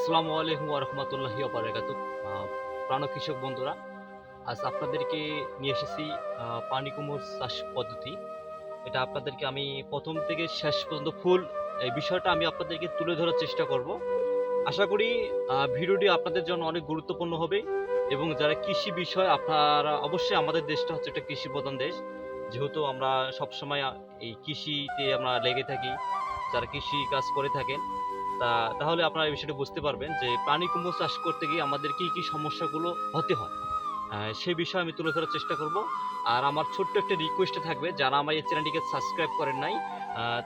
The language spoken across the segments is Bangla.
আসসালামু আলাইকুম রহমতুল্লাহি বারাকাত প্রাণ কৃষক বন্ধুরা, আজ আপনাদেরকে নিয়ে এসেছি পানি কুমড় চাষ পদ্ধতি। এটা আপনাদেরকে আমি প্রথম থেকে শেষ পর্যন্ত ফুল এই বিষয়টা আমি আপনাদেরকে তুলে ধরার চেষ্টা করব। আশা করি ভিডিওটি আপনাদের জন্য অনেক গুরুত্বপূর্ণ হবে এবং যারা কৃষি বিষয়, আপনারা অবশ্যই আমাদের দেশটা হচ্ছে একটা কৃষি প্রধান দেশ। যেহেতু আমরা সবসময় এই কৃষিতে আমরা লেগে থাকি, যারা কৃষি কাজ করে থাকেন তা তাহলে আপনারা এই বিষয়টা বুঝতে পারবেন যে প্রাণী কুমড়ো চাষ করতে গিয়ে আমাদের কি কি সমস্যাগুলো হতে হয়। আহ, সে বিষয়ে আমি তুলে ধরার চেষ্টা করব। আর আমার ছোট্ট একটা রিকোয়েস্ট থাকবে যারা আমার এই চ্যানেলটিকে সাবস্ক্রাইব করেন নাই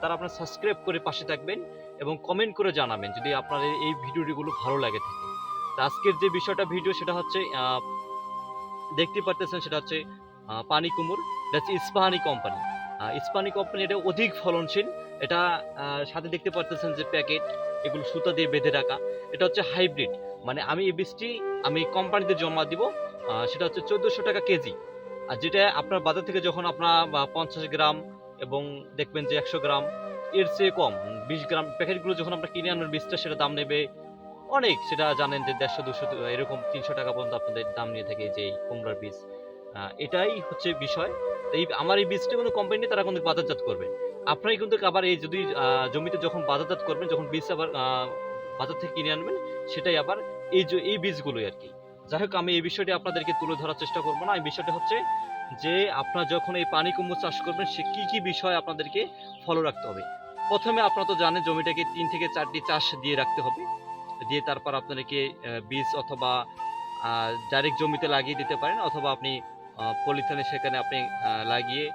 তারা আপনারা সাবস্ক্রাইব করে পাশে থাকবেন এবং কমেন্ট করে জানাবেন যদি আপনার এই- ভিডিওগুলো ভালো লাগে থাকে। আজকের যে বিষয়টা ভিডিও সেটা হচ্ছে দেখতে পারতেছেন সেটা হচ্ছে পানি কুমুর এটা হচ্ছে ইস্পাহানি কোম্পানি ইস্পাহানি কোম্পানি এটা অধিক ফলনশীল। এটা সাথে দেখতে পারতেছেন যে প্যাকেট এগুলো সুতা দিয়ে বেঁধে রাখা। এটা হচ্ছে হাইব্রিড। মানে আমি এই বীজটি আমি কোম্পানিতে জমা দিব সেটা হচ্ছে চোদ্দোশো টাকা কেজি। আর যেটা আপনার বাজার থেকে যখন আপনার পঞ্চাশ গ্রাম এবং দেখবেন যে একশো গ্রাম, এর চেয়ে কম। বিশ গ্রাম প্যাকেটগুলো যখন আপনার কিনে আনবেন, বীজটা সেটা দাম নেবে অনেক। সেটা জানেন যে দেড়শো, দুশো এরকম তিনশো টাকা পর্যন্ত আপনাদের দাম নিয়ে থাকে যে কুমড়ার বীজ। এটাই হচ্ছে বিষয়। এই আমার এই বীজটা কোনো কোম্পানি তারা কিন্তু বাজারজাত করবে। আপনারাই কিন্তু আবার এই যদি জমিতে যখন বাজারজাত করবেন, যখন বীজ আবার বাজার থেকে কিনে আনবেন, সেটাই আবার এই যে, এই বীজগুলোই আর কি যাই হোক, আমি এই বিষয়টি আপনাদেরকে তুলে ধরার চেষ্টা করব না। এই বিষয়টা হচ্ছে যে, আপনারা যখন এই পানি কুমড়ো চাষ করবেন, সে কী কী বিষয় আপনাদেরকে ফলো রাখতে হবে? প্রথমে আপনারা তো জানেন, জমিটাকে তিন থেকে চারটি চাষ দিয়ে রাখতে হবে। দিয়ে তারপর আপনাদেরকে বীজ অথবা ডাইরেক্ট জমিতে লাগিয়ে দিতে পারেন, অথবা আপনি পলিথিনে সেখানে আপনি লাগিয়ে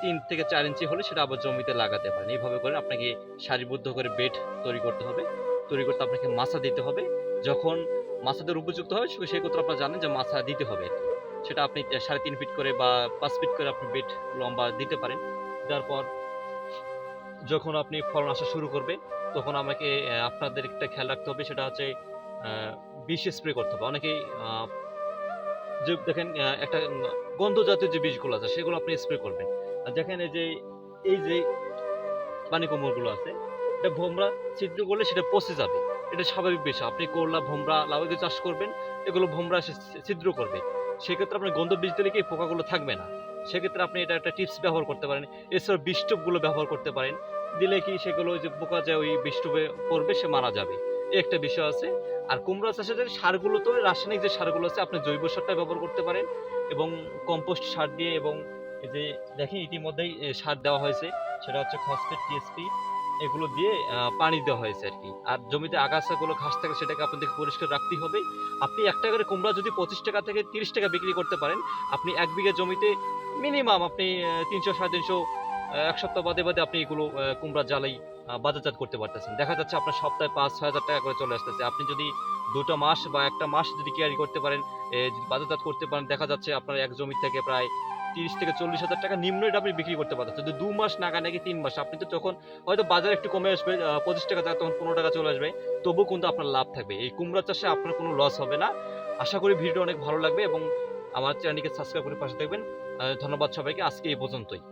তিন থেকে চার ইঞ্চি হলে সেটা আবার জমিতে লাগাতে পারেন। এইভাবে করে আপনাকে সারিবদ্ধ করে বেড তৈরি করতে হবে। তৈরি করতে আপনাকে মাছা দিতে হবে। যখন মাছাদের উপযুক্ত সে- সেই কথা আপনারা জানেন যে মাছা দিতে হবে। সেটা আপনি সাড়ে তিন ফিট করে বা পাঁচ ফিট করে আপনি বেড লম্বা দিতে পারেন। তারপর যখন আপনি ফলন আসা শুরু করবে, তখন আমাকে আপনাদের একটা খেয়াল রাখতে হবে। সেটা হচ্ছে বিষ স্প্রে করতে হবে। অনেকেই যে দেখেন একটা গন্ধ জাতীয় যে বীজগুলো আছে, সেগুলো আপনি স্প্রে করবেন। আর দেখেন এই যে এই যে পানি কোমরগুলো আছে, এটা ভোমরা ছিদ্র করলে সেটা পচে যাবে। এটা স্বাভাবিক বিষয়। আপনি করলা, ভোমরা, লাউ চাষ করবেন, এগুলো ভোমরা ছিদ্র করবে। সেক্ষেত্রে আপনার গন্ধ বীজ দিলে কি পোকাগুলো থাকবে না? সেক্ষেত্রে আপনি এটা একটা টিপস ব্যবহার করতে পারেন। এছাড়া বিষ্টপগুলো ব্যবহার করতে পারেন। দিলে কি সেগুলো ওই যে পোকা যায় ওই বিষ্টপে পড়বে, সে মারা যাবে। একটা বিষয় আছে। আর কুমড়া চাষের সারগুলো তো রাসায়নিক যে সারগুলো আছে, আপনি জৈব সারটা ব্যবহার করতে পারেন এবং কম্পোস্ট সার দিয়ে এবং এই যে দেখেন ইতিমধ্যেই সার দেওয়া হয়েছে। সেটা হচ্ছে ফসফেট টিএসপি এগুলো দিয়ে পানি দেওয়া হয়েছে আর কি। আর জমিতে আগাছাগুলো, ঘাস থাকে, সেটাকে আপনাদের পরিষ্কার রাখতেই হবে। আপনি এক টাকার কুমড়া যদি পঁচিশ টাকা থেকে তিরিশ টাকা বিক্রি করতে পারেন, আপনি এক বিঘা জমিতে মিনিমাম আপনি তিনশো, সাড়ে তিনশো এক সপ্তাহ বাদে বাদে আপনি এগুলো কুমড়া জ্বালাই বাজারজাত করতে পারতেছেন। দেখা যাচ্ছে আপনার সপ্তাহে পাঁচ, ছয় হাজার টাকা করে চলে আসতেছে। আপনি যদি দুটো মাস বা একটা মাস যদি ক্যারি করতে পারেন বাজারজাত করতে পারেন, দেখা যাচ্ছে আপনার এক জমি থেকে প্রায় তিরিশ থেকে চল্লিশ হাজার টাকা নিম্ন রেট আপনি বিক্রি করতে পারতেন যদি দু মাস নাগা নাকি তিন মাস, আপনি তো তখন হয়তো বাজার একটু কমে আসবে পঁচিশ টাকা তখন পনেরো টাকা চলে আসবে, তবুও কিন্তু আপনার লাভ থাকবে। এই কুমড়া চাষে আপনার কোনো লস হবে না। আশা করি ভিডিও অনেক ভালো লাগবে এবং আমার চ্যানেলটিকে সাবস্ক্রাইব করে পাশে থাকবেন। ধন্যবাদ সবাইকে। আজকে এই পর্যন্তই।